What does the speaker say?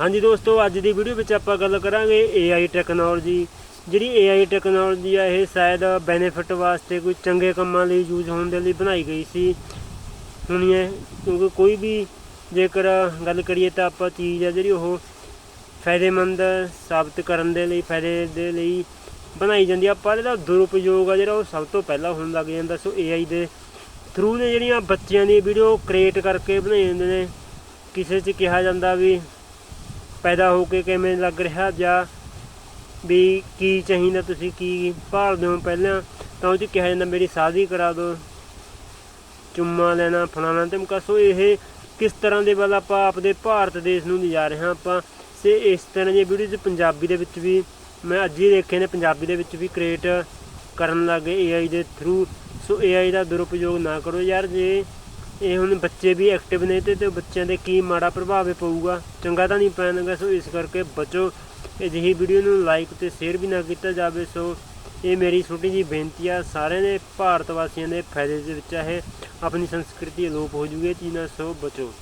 ਹਾਂਜੀ ਦੋਸਤੋ, ਅੱਜ ਦੀ ਵੀਡੀਓ ਵਿੱਚ ਆਪਾਂ ਗੱਲ ਕਰਾਂਗੇ AI ਟੈਕਨੋਲੋਜੀ ਜਿਹੜੀ AI ਟੈਕਨੋਲੋਜੀ ਆ, ਇਹ ਸ਼ਾਇਦ ਬੈਨੀਫਿਟ ਵਾਸਤੇ ਕੋਈ ਚੰਗੇ ਕੰਮਾਂ ਲਈ ਯੂਜ਼ ਹੋਣ ਦੇ ਲਈ ਬਣਾਈ ਗਈ ਸੀ। ਹੁਣ ਇਹ, ਕਿਉਂਕਿ ਕੋਈ ਵੀ ਜੇਕਰ ਗੱਲ ਕਰੀਏ ਤਾਂ ਆਪਾਂ ਚੀਜ਼ ਆ ਜਿਹੜੀ ਉਹ ਫਾਇਦੇਮੰਦ ਸਾਬਤ ਕਰਨ ਦੇ ਲਈ, ਫਾਇਦੇ ਦੇ ਲਈ ਬਣਾਈ ਜਾਂਦੀ ਆ। ਪਰ ਇਹਦਾ ਦੁਰਉਪਯੋਗ ਆ ਜਿਹੜਾ ਉਹ ਸਭ ਤੋਂ ਪਹਿਲਾਂ ਹੋਣ ਲੱਗ ਜਾਂਦਾ ਸੋ AI ਦੇ ਥਰੂ ਨੇ। ਜਿਹੜੀਆਂ ਬੱਚਿਆਂ ਦੀ ਵੀਡੀਓ ਕ੍ਰੀਏਟ ਕਰਕੇ ਬਣਾਈ ਜਾਂਦੇ ਨੇ, ਕਿਸੇ 'ਚ ਕਿਹਾ ਜਾਂਦਾ ਵੀ ਪੈਦਾ ਹੋ ਕੇ ਕਿਵੇਂ ਲੱਗ ਰਿਹਾ ਜਾਂ ਵੀ ਕੀ ਚਾਹੀਦਾ ਤੁਸੀਂ ਕੀ ਭਾਲਦੇ ਹੋ ਪਹਿਲਾਂ, ਤਾਂ ਉਹ 'ਚ ਕਿਹਾ ਜਾਂਦਾ ਮੇਰੀ ਸ਼ਾਦੀ ਕਰਾ ਦਿਓ। ਚੁੰਮਾ ਲੈਣਾ, ਫਲਾਣਾ ਤੇ ਮੁਕਾ ਸੋ ਇਹ ਕਿਸ ਤਰ੍ਹਾਂ ਦੇ ਵੱਲ ਆਪਾਂ ਆਪਦੇ ਭਾਰਤ ਦੇਸ਼ ਨੂੰ ਲਿਜਾ ਰਹੇ ਹਾਂ ਆਪਾਂ। ਸੇ ਇਸ ਤਰ੍ਹਾਂ ਦੀਆਂ ਵੀਡੀਓਜ਼ ਪੰਜਾਬੀ ਦੇ ਵਿੱਚ ਵੀ, ਮੈਂ ਅੱਜ ਹੀ ਦੇਖੇ ਨੇ ਪੰਜਾਬੀ ਦੇ ਵਿੱਚ ਵੀ ਕ੍ਰੀਏਟ ਕਰਨ ਲੱਗੇ AI ਦੇ ਥਰੂ ਸੋ AI ਦਾ ਦੁਰਉਪਯੋਗ ਨਾ ਕਰੋ ਯਾਰ ਜੇ ਇਹ ਹੁਣ ਬੱਚੇ ਵੀ ਐਕਟਿਵ ਨੇ ਤੇ ਤੇ ਬੱਚਿਆਂ ਦੇ ਕੀ ਮਾੜਾ ਪ੍ਰਭਾਵ ਪਊਗਾ। ਚੰਗਾ ਤਾਂ ਨਹੀਂ ਪੈਣਗਾ ਸੋ ਇਸ ਕਰਕੇ ਬਚੋ, ਅਜਿਹੀ ਵੀਡੀਓ ਨੂੰ ਲਾਈਕ ਤੇ ਸ਼ੇਅਰ ਵੀ ਨਾ ਕੀਤਾ ਜਾਵੇ। ਸੋ ਇਹ ਮੇਰੀ ਛੋਟੀ ਜੀ ਬੇਨਤੀ ਆ, ਸਾਰਿਆਂ ਦੇ ਭਾਰਤ ਵਾਸੀਆਂ ਦੇ ਫਾਇਦੇ ਦੇ ਵਿੱਚ ਆ ਇਹ। ਆਪਣੀ ਸੰਸਕ੍ਰਿਤੀ ਅਲੋਪ ਹੋ ਜੂਗੀ ਇਹ ਚੀਜ਼ ਨਾਲ, ਸੋ ਬਚੋ।